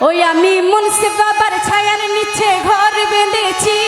ওই আমি মুন্সি বাবার ছায়ার নিচে ঘর বেঁধেছি।